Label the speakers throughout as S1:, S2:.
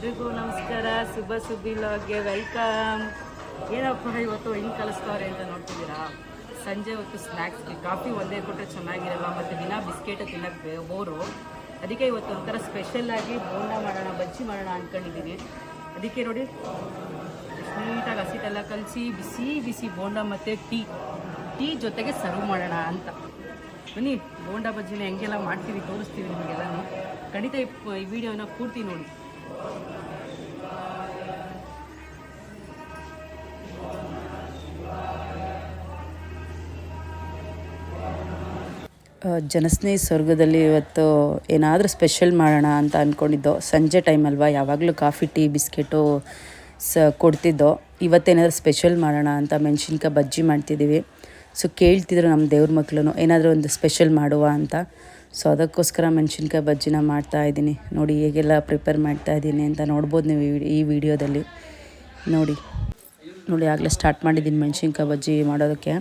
S1: ಎಲ್ರಿಗೂ ನಮಸ್ಕಾರ. ಶುಭ ಸುದ್ದಿ ಲಾಗ್ಗೆ ವೆಲ್ಕಮ್. ಏನಪ್ಪ, ಇವತ್ತು ಹೆಂಗೆ ಕಲಿಸ್ತಾರೆ ಅಂತ ನೋಡ್ತಿದ್ದೀರಾ? ಸಂಜೆ ಹೊತ್ತು ಸ್ನ್ಯಾಕ್ಸ್ಗೆ ಕಾಫಿ ಒಂದೇ ಕೊಟ್ಟರೆ ಚೆನ್ನಾಗಿರಲ್ಲ, ಮತ್ತು ದಿನ ಬಿಸ್ಕೆಟ್ ತಿನ್ನೋಕ್ಕೆ ಬೋರು ಅದಕ್ಕೆ ಇವತ್ತು ಒಂಥರ ಸ್ಪೆಷಲ್ ಆಗಿ ಬೋಂಡ ಮಾಡೋಣ, ಬಜ್ಜಿ ಮಾಡೋಣ ಅಂದ್ಕೊಂಡಿದ್ದೀನಿ ಅದಕ್ಕೆ ನೋಡಿ, ನೀಟಾಗಿ ಹಸಿಟೆಲ್ಲ ಕಲಸಿ, ಬಿಸಿ ಬಿಸಿ ಬೋಂಡ ಮತ್ತು ಟೀ ಟೀ ಜೊತೆಗೆ ಸರ್ವ್ ಮಾಡೋಣ ಅಂತ. ಬನ್ನಿ, ಬೋಂಡ ಬಜ್ಜಿನ ಹೆಂಗೆಲ್ಲ ಮಾಡ್ತೀವಿ, ತೋರಿಸ್ತೀವಿ ನಿಮಗೆಲ್ಲ ಖಂಡಿತ ಈ ವಿಡಿಯೋನ ಪೂರ್ತಿ ನೋಡಿ.
S2: ಜನಸ್ನೇಹಿ ಸ್ವರ್ಗದಲ್ಲಿ ಇವತ್ತು ಏನಾದರೂ ಸ್ಪೆಷಲ್ ಮಾಡೋಣ ಅಂತ ಅಂದ್ಕೊಂಡಿದ್ದೋ ಸಂಜೆ ಟೈಮ್ ಅಲ್ವಾ, ಯಾವಾಗಲೂ ಕಾಫಿ, ಟೀ, ಬಿಸ್ಕೆಟು ಸ ಕೊಡ್ತಿದ್ದೋ ಇವತ್ತೇನಾದರೂ ಸ್ಪೆಷಲ್ ಮಾಡೋಣ ಅಂತ ಮೆಣಸಿನ್ಕಾಯಿ ಬಜ್ಜಿ ಮಾಡ್ತಿದ್ದೀವಿ. ಸೊ ಕೇಳ್ತಿದ್ರು ನಮ್ಮ ದೇವ್ರ ಮಕ್ಕಳು ಏನಾದರೂ ಒಂದು ಸ್ಪೆಷಲ್ ಮಾಡುವ ಅಂತ. ಸೊ ಅದಕ್ಕೋಸ್ಕರ ಮೆಣಸಿನ್ಕಾಯಿ ಬಜ್ಜಿನ ಮಾಡ್ತಾ ಇದ್ದೀನಿ. ನೋಡಿ, ಹೇಗೆಲ್ಲ ಪ್ರಿಪೇರ್ ಮಾಡ್ತಾ ಇದ್ದೀನಿ ಅಂತ ನೋಡ್ಬೋದು ನೀವು ಈ- ವಿಡಿಯೋದಲ್ಲಿ. ನೋಡಿ. ನೋಡಿ, ಆಗಲೇ ಸ್ಟಾರ್ಟ್ ಮಾಡಿದ್ದೀನಿ ಮೆಣಸಿನ್ಕಾಯಿ ಬಜ್ಜಿ ಮಾಡೋದಕ್ಕೆ.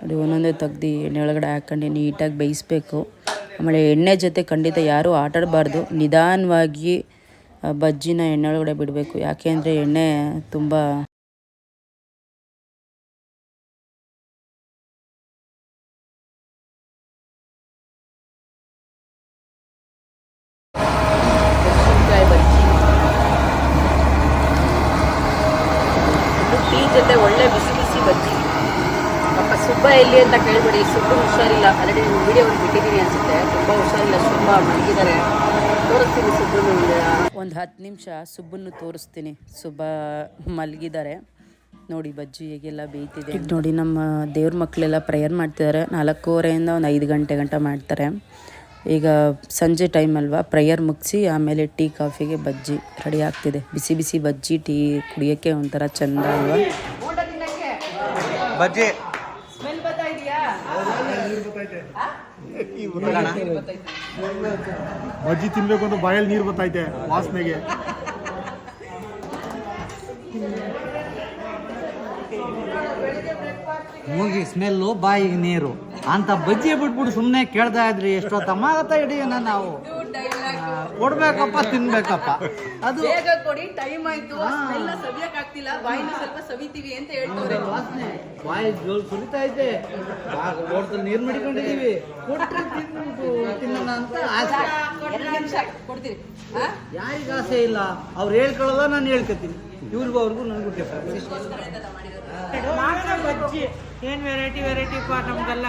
S2: ನೋಡಿ, ಒಂದೊಂದೇ ತೆಗ್ದು ಎಣ್ಣೆ ಒಳಗಡೆ ಹಾಕ್ಕೊಂಡು ನೀಟಾಗಿ ಬೇಯಿಸ್ಬೇಕು. ಆಮೇಲೆ ಎಣ್ಣೆ ಜೊತೆ ಖಂಡಿತ ಯಾರೂ ಆಟಾಡಬಾರ್ದು. ನಿಧಾನವಾಗಿ ಬಜ್ಜಿನ ಎಣ್ಣೆ ಒಳಗಡೆ ಬಿಡಬೇಕು. ಯಾಕೆ ಅಂದರೆ ಎಣ್ಣೆ ತುಂಬ
S1: ಮೆಣಸಿನ್ಕಾಯಿ ಬಜ್ಜಿ ಟೀ ಜೊತೆ ಒಳ್ಳೆ ಬಿಸಿ ಬಿಸಿ ಬಜ್ಜಿ ಪಾಪ ಎಲ್ಲಿ ಅಂತ ಕೇಳಬೇಡಿ ಸುಟ್ಟು ಹುಷಾರಿಲ್ಲ. ಆಲ್ರೆಡಿ ವಿಡಿಯೋ ಒಂದು ಬಿಟ್ಟಿದ್ದೀನಿ ಅನ್ಸುತ್ತೆ. ತುಂಬ ಹುಷಾರಿಲ್ಲ ಸುಬ್ಬ ಮಲಗಿದ್ದಾರೆ. ತೋರಿಸ್ತೀನಿ ಸುಬ್ಬನ್ನು
S2: ಒಂದು. ಹತ್ತು ನಿಮಿಷ ಸುಬ್ಬನ್ನು ತೋರಿಸ್ತೀನಿ. ಸುಬ್ಬ ಮಲಗಿದ್ದಾರೆ. ನೋಡಿ ಬಜ್ಜಿ ಹೇಗೆಲ್ಲ ಬೇಯ್ತಿದೆ ಈಗ ನೋಡಿ ನಮ್ಮ ದೇವ್ರ ಮಕ್ಕಳೆಲ್ಲ ಪ್ರೇಯರ್ ಮಾಡ್ತಿದ್ದಾರೆ. ನಾಲ್ಕೂವರೆಯಿಂದ ಒಂದು ಐದು ಗಂಟೆ ಗಂಟ ಮಾಡ್ತಾರೆ. ಈಗ ಸಂಜೆ ಟೈಮ್ ಅಲ್ವಾ? ಪ್ರೇಯರ್ ಮುಗಿಸಿ ಆಮೇಲೆ ಟೀ ಕಾಫಿಗೆ ಬಜ್ಜಿ ರೆಡಿ ಆಗ್ತಿದೆ. ಬಿಸಿ ಬಿಸಿ ಬಜ್ಜಿ ಟೀ ಕುಡಿಯೋಕ್ಕೆ ಒಂಥರ ಚೆಂದ ಅಲ್ವಾ?
S3: ಬಜ್ಜಿ.
S4: ಬಜ್ಜಿ ತಿನ್ಬೇಕು ಅಂತ ಬಾಯಲ್ಲಿ ನೀರು ಬರ್ತೈತೆ ವಾಸನೆಗೆ.
S3: ಮೂಗಿ ಸ್ಮೆಲ್ಲು, ಬಾಯಿಗೆ ನೀರು. ಅಂತ ಬಜ್ಜಿ ಬಿಟ್ಬಿಟ್ಟು ಸುಮ್ಮನೆ ಕೇಳ್ತಾ ಇದ್ರಿ ಎಷ್ಟೊತ್ತಮ್ಮ ಆಗತ್ತ ಇಡೀ ನಾವು? ಕೊಡ್ಬೇಕಪ್ಪ ತಿನ್ಬೇಕಪ್ಪ. ಅದು
S1: ಬೇಗ ಕೊಡಿ ಟೈಮ್ ಆಯ್ತು. ಎಲ್ಲ ಸವಿಯಕ್ ಆಗ್ತಿಲ್ಲ. ಬಾಯಿನ ಸ್ವಲ್ಪ ಸವಿತೀವಿ ಅಂತ ಹೇಳ್ತವ್ರೆ.
S3: ವಾಸನೆ. ಬಾಯಿ ಜೋಲ್ ಸುರಿತಾ ಐತೆ ಓಡ್ತ ನೀರ್ ಮಡಿಕೊಂಡಿದೀವಿ. ತಿನ್ನೋಣ ಅಂತ ಆಸೆ.
S1: ನಿಮಿಷ ಕೊಡ್ತೀರಿ.
S3: ಯಾರಿಗ ಆಸೆ ಇಲ್ಲ. ಅವ್ರು ಹೇಳ್ಕೊಳ್ಳೋದ ನಾನು ಹೇಳ್ಕೊತೀನಿ. ಇವ್ರಿಗೂ ಅವ್ರಿಗೂ ನನಗೂ ಡಿಫ್ರೆನ್ಸ್
S5: ಏನ್ ವೆರೈಟಿ ವೆರೈಟಿ ಪಾ ನಮ್ಗೆಲ್ಲ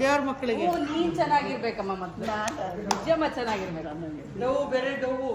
S5: ದೇವ್ರ ಮಕ್ಕಳಿಗೆ
S1: ನೀನು ನೀನ್ ಚೆನ್ನಾಗಿರ್ಬೇಕಮ್ಮ ಮತ್ತೆ. ನಿಜಮ್ಮ ಚೆನ್ನಾಗಿರ್ಬೇಕು.
S5: ಡವು ಬೇರೆ ಡವು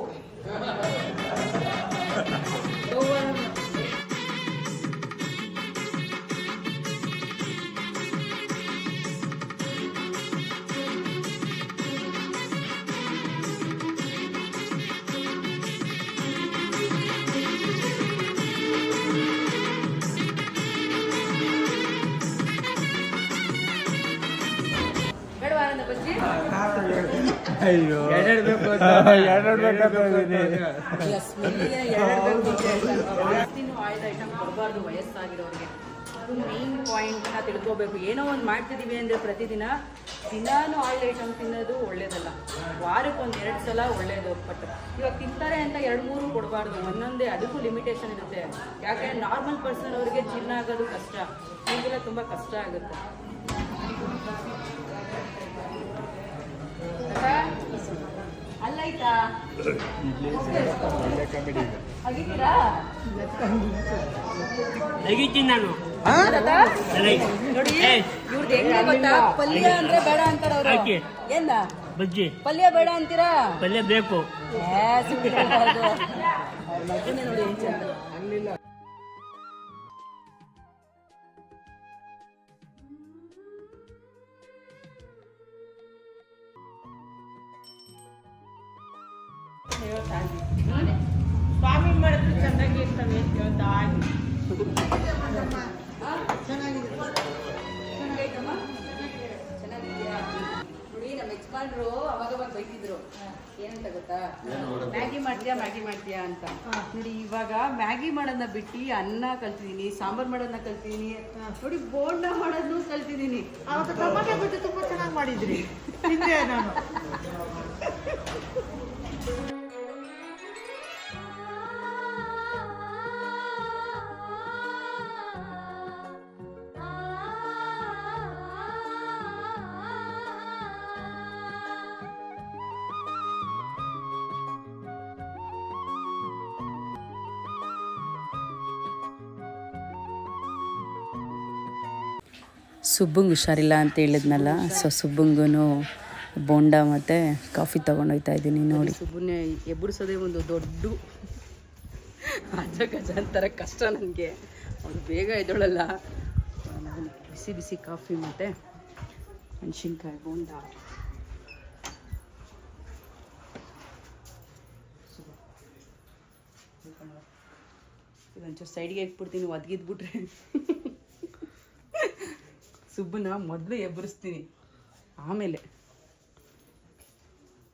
S1: ಆಯಿಲ್ ಐಟಮ್ ಕೊಡಬಾರ್ದು ವಯಸ್ಸಾಗಿರೋರಿಗೆ. ಅದು ಮೇನ್ ಪಾಯಿಂಟ್ನ ತಿಳ್ಕೊಬೇಕು. ಏನೋ ಒಂದು ಮಾಡ್ತಿದೀವಿ ಅಂದ್ರೆ ಪ್ರತಿದಿನ ದಿನಾನು ಆಯಿಲ್ ಐಟಮ್ ತಿನ್ನೋದು ಒಳ್ಳೇದಲ್ಲ. ವಾರಕ್ಕೆ ಒಂದ್ ಎರಡ್ ಸಲ ಒಳ್ಳೇದು ಬಟ್ ಇವಾಗ ತಿಂತಾರೆ ಅಂತ ಎರಡು ಮೂರು ಕೊಡಬಾರ್ದು. ಒಂದೊಂದೇ ಅದಕ್ಕೂ ಲಿಮಿಟೇಷನ್ ಇರುತ್ತೆ. ಯಾಕೆ? ನಾರ್ಮಲ್ ಪರ್ಸನ್ ಅವರಿಗೆ ಜೀರ್ಣ ಆಗೋದು ಕಷ್ಟ. ಈಗೆಲ್ಲ ತುಂಬ ಕಷ್ಟ ಆಗುತ್ತೆ.
S6: ತೆಗಿತೀನಿ ನಾನು?
S1: ನೋಡಿ ಇವ್ರದ್ದು ಹೆಂಗೆ ಗೊತ್ತಾ? ಪಲ್ಯ ಅಂದ್ರೆ ಬೇಡ ಅಂತಾರ ಅವರು? ಏನ?
S6: ಬಜ್ಜಿ.
S1: ಪಲ್ಯ ಬೇಡ ಅಂತೀರಾ?
S6: ಪಲ್ಯ ಬೇಕು.
S1: ಏ, ನೋಡಿ ಹೆಂಗ್ ಚಂದ. ಯಜಮಾನ್ರು ಅವಾಗ ಅವಾಗ ಬೈತಿದ್ರು. ಏನಂತ ಗೊತ್ತಾ? ಮ್ಯಾಗಿ ಮಾಡ್ತೀಯಾ ಮ್ಯಾಗಿ ಮಾಡ್ತೀಯಾ ಅಂತ. ನೋಡಿ ಇವಾಗ ಮ್ಯಾಗಿ ಮಾಡೋದನ್ನ ಬಿಟ್ಟು ಅನ್ನ ಕಲ್ತಿದ್ದೀನಿ ಸಾಂಬಾರ್ ಮಾಡೋದನ್ನ ಕಲ್ತಿದ್ದೀನಿ. ನೋಡಿ ಬೋಂಡ ಮಾಡೋದನ್ನು ಕಲ್ತಿದ್ದೀನಿ.
S5: ಅವತ್ತು ಟೊಮಾಟೊ ಬಿಟ್ಟು ತುಂಬಾ ಚೆನ್ನಾಗಿ ಮಾಡಿದ್ರಿ. ತಿಂದೆ ನಾನು.
S1: ಸುಬ್ಬಂಗೆ ಹುಷಾರಿಲ್ಲ ಅಂತ ಹೇಳಿದ್ನಲ್ಲ. ಸೊ ಸುಬ್ಬಂಗೂ ಬೋಂಡ ಮತ್ತು ಕಾಫಿ ತೊಗೊಂಡೋಗ್ತಾ ಇದ್ದೀನಿ ನೋಡಿ. ಸುಬ್ಬನ್ನೇ ಎಬ್ಬರಿಸೋದೇ ಒಂದು ದೊಡ್ಡ ಅಜ ಗಜ ಅಂತಾರೆ ಕಷ್ಟ ನನಗೆ. ಅವ್ರು ಬೇಗ ಎದ್ದೊಳಲ್ಲ. ಬಿಸಿ ಬಿಸಿ ಕಾಫಿ ಮತ್ತು ಮೆಣಸಿನ್ಕಾಯಿ ಬೋಂಡ. ಇದೊಂಚೂರು ಸೈಡ್ಗೆ ಇಟ್ಬಿಡ್ತೀನಿ, ಒದ್ಗಿದ್ಬಿಟ್ರೆ. ಸುಬ್ಬನ ಮೊದಲು ಎಬ್ಬರಿಸ್ತೀನಿ. ಆಮೇಲೆ.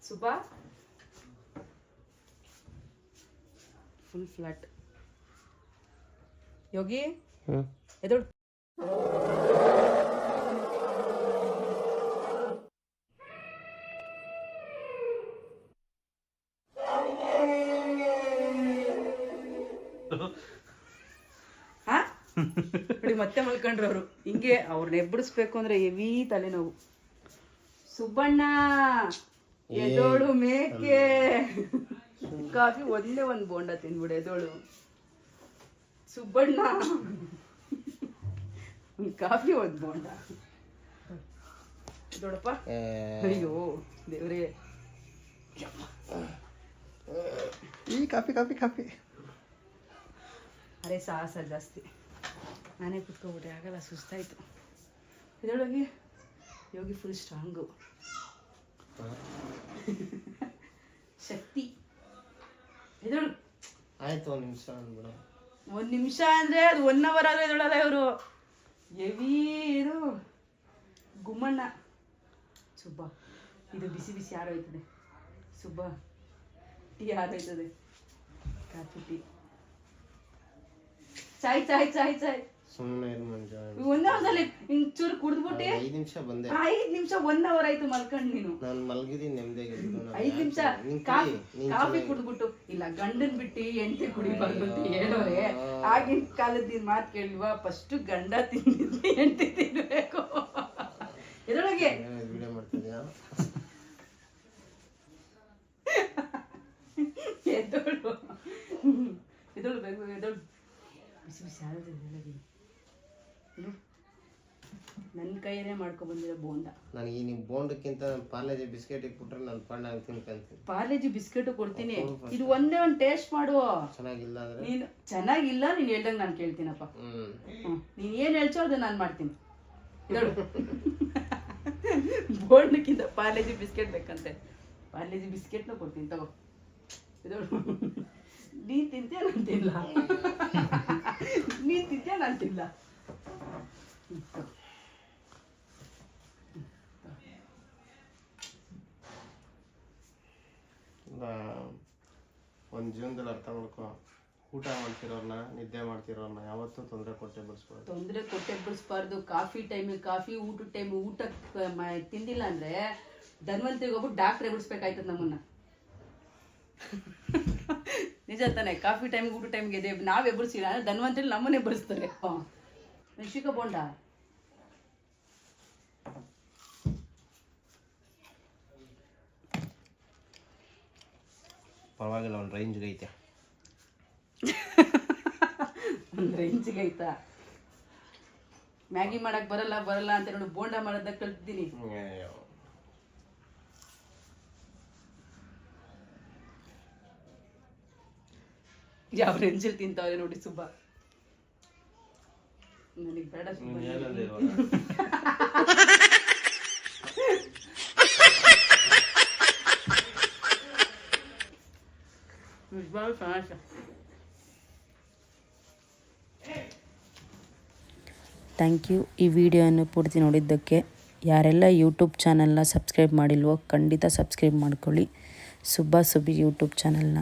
S1: ಸುಬ್ಬ? ಫುಲ್ ಫ್ಲಾಟ್ ಯೋಗಿ? ಎದೊಳು ಮತ್ತೆ ಮಲ್ಕೊಂಡ್ರು ಅವರು ಹಿಂಗೆ ಅವ್ರನ್ನ ಎಬ್ಬಡಿಸ್ಬೇಕು ಅಂದ್ರೆ ಎವಿ ತಲೆನೋವು. ಸುಬ್ಬಣ್ಣ ಎದೋಳು ಮೇಕೆ. ಕಾಫಿ ಒಂದೇ ಒಂದು ಬೋಂಡ ತಿನ್ಬಿಡು ಎದೋಳು. ಸುಬ್ಬಣ್ಣ. ಕಾಫಿ ಒಂದು ಬೋಂಡ. ದೊಡಪ್ಪ ಅಯ್ಯೋ ದೇವ್ರೇ.
S7: ಈ ಕಾಫಿ ಕಾಫಿ ಕಾಫಿ.
S1: ಅರೆ ಸಾಹಸ ಜಾಸ್ತಿ. ನಾನೇ ಕುತ್ಕೊಬಿಟ್ಟೆ ಆಗಲ್ಲ ಸುಸ್ತಾಯಿತು. ಇದರೊಳಗೆ ಯೋಗಿ ಫುಲ್ ಸ್ಟ್ರಾಂಗು ಶಕ್ತಿ. ಇದಳು
S8: ಆಯ್ತು ಒಂದು ನಿಮಿಷ ಅಂದ್ಬಿಡ.
S1: ಒಂದು ನಿಮಿಷ ಅಂದರೆ ಅದು ಒನ್ ಅವರ್ ಆದರೆ ಇದೊಳಲ್ಲ ಇವರು. ಎವೀರು ಇದು ಗುಮ್ಮಣ್ಣ. ಸುಬ್ಬ. ಇದು ಬಿಸಿ ಬಿಸಿ ಆರೋಯ್ತದೆ ಸುಬ್ಬ ಟೀ ಆರೋಯ್ತದೆ ಕಾಫಿ ಟೀ. ಚಾಯ್ ಚಾಯ್ ಚಾಯ್ ಚಾಯ್.
S8: ಸುಮ್ಮನೆ ಇರು ಮಂಜ.
S1: ಒಂದೇ ಒಂದಲ್ಲಿ ಹಿಂಗ್ ಚೂರು ಕುಡ್ದ್ಬಿಟ್ಟು
S8: ಐದು ನಿಮಿಷ ಬಂದೆ.
S1: ಐದ್ ನಿಮಿಷ ಒನ್ ಅವರ್ ಆಯ್ತು ಮಲ್ಕೊಂಡ್ ನೀನು.
S8: ನಾನು ಮಲಗಿದ್ದೀನಿ ನೆಮ್ಮದಿಯಾಗಿದ್ದು
S1: ಐದ್ ನಿಮಿಷ ಕಾಫಿ ಕಾಫಿ ಕುಡ್ದ್ಬಿಟ್ಟು. ಇಲ್ಲ ಗಂಡನ್ ಬಿಟ್ಟು ಹೆಂಡತಿ ಕುಡಿಬಾರ್ದು ಅಂತ ಹೇಳೋರೆ. ಆಗಿನ ಕಾಲದ ಮಾತು ಕೇಳಿಲ್ವಾ? ಫಸ್ಟ್ ಗಂಡ ತಿಂದಿದ್ದು ಹೆಂಡತಿ ತಿನ್ಬೇಕು. ಬಂದಿರೋ ಬೋಂಡ
S8: ನನಗೆ ಈ ನಿಮ್ಮ ಬೋಂಡಕ್ಕಿಂತ ಪಾರ್ಲೇಜಿ ಬಿಸ್ಕೆಟ್ ಇಟ್ಬಿಟ್ರೆ ನಾನು ಪಾಂಡ ತಿನ್ಕಂತೀನಿ
S1: ಪಾರ್ಲೇಜಿ ಬಿಸ್ಕೆಟ್ ಕೊಡ್ತೀನಿ. ಇದು ಒಂದೇ ಒಂದು ಟೇಸ್ಟ್ ಮಾಡು.
S8: ಚೆನ್ನಾಗಿಲ್ಲ ಅಂದ್ರೆ?
S1: ನೀನು ಚೆನ್ನಾಗಿಲ್ಲ ನೀನು ಹೇಳ್ದಂಗೆ ನಾನು ಕೇಳ್ತೀನಪ್ಪ. ನೀನ್ ಏನು ಹೇಳ್ಚೋ ಅದನ್ನ ನಾನು ಮಾಡ್ತೀನಿ. ನೋಡು. ಬೋಂಡಕ್ಕಿಂತ ಪಾರ್ಲೇಜಿ ಬಿಸ್ಕೆಟ್ ಬೇಕಂತೆ. ಪಾರ್ಲೇಜಿ ಬಿಸ್ಕೆಟ್ನ ಕೊಡ್ತೀನಿ ತಗೋ. ಇದೋಡು ನೀ ತಿಂತೀಯ ನಾನು ತಿನ್ನಲ್ಲ ನೀನ್ ತಿಂತೀಯ ನಾನು ತಿಲ್ಲ ಹ್ಮ್, ತಗೋ.
S8: ಒಂದು ಜೀವನದಲ್ಲಿ ಅರ್ಥ ಮಾಡ್ಕೊ. ಊಟ ಮಾಡ್ತಿರೋರ್ನ, ನಿದ್ದೆ ಮಾಡ್ತಿರೋರ್ನ ಯಾವತ್ತೂ ತೊಂದರೆ ಕೊಟ್ಟೆ ಬಿಡಿಸ್ಬಾರ್ದು.
S1: ತೊಂದರೆ ಕೊಟ್ಟೆ ಬಿಡಿಸ್ಬಾರ್ದು. ಕಾಫಿ ಟೈಮಿಗೆ ಕಾಫಿ ಊಟದ ಟೈಮ್ ಊಟ ತಿಂದಿಲ್ಲ ಅಂದ್ರೆ ಧನ್ವಂತರಿಗೆ ಹೋಗ್ಬಿಟ್ಟು ಡಾಕ್ಟ್ರ್ ಬಿಡಿಸ್ಬೇಕಾಯ್ತದ ನಮ್ಮನ್ನ. ನಿಜ ತಾನೆ, ಕಾಫಿ ಟೈಮ್ ಊಟ ಟೈಮ್ಗೆ ಇದೆ ನಾವ್ ಎಬ್ಬರಿಸಿಲ್ಲ ಧನ್ವಂತರಿ ನಮ್ಮನ್ನೇ ಎಬ್ಬರಿಸ್ತಾರೆ ಋಷಿಕ ಬೋಂಡ?
S8: ಪರವಾಗಿಲ್ಲ ಒಂದು ರೇಂಜ್ಗೆ ಐತೆ.
S1: ಒಂದು ರೇಂಜ್ಗೆ ಐತಾ? ಮ್ಯಾಗಿ ಮಾಡಕ್ ಬರಲ್ಲ ಬರಲ್ಲ ಅಂತ ನೋಡಿ ಬೋಂಡ ಮಾಡೋದಕ್ಕೆ ಕಲ್ತಿದ್ದೀನಿ. ಯಾವ ರೇಂಜಲ್ಲಿ ತಿಂತಾವೆ ನೋಡಿ ಸುಬ್ಬ. ನನಗೆ ಬೇಡ ಸುಬ್ಬ.
S8: ನೀನ್
S1: vamos a
S2: ಥ್ಯಾಂಕ್ ಯು ಈ ವಿಡಿಯೋವನ್ನು ಪೂರ್ತಿ ನೋಡಿದ್ದಕ್ಕೆ ಯಾರೆಲ್ಲ ಯೂಟ್ಯೂಬ್ ಚಾನಲ್ನ ಸಬ್ಸ್ಕ್ರೈಬ್ ಮಾಡಿಲ್ವೋ ಖಂಡಿತ ಸಬ್ಸ್ಕ್ರೈಬ್ ಮಾಡ್ಕೊಳ್ಳಿ. ಸುಬ್ಬಾ ಸುಬ್ಬಿ ಯೂಟ್ಯೂಬ್ ಚಾನಲ್ನ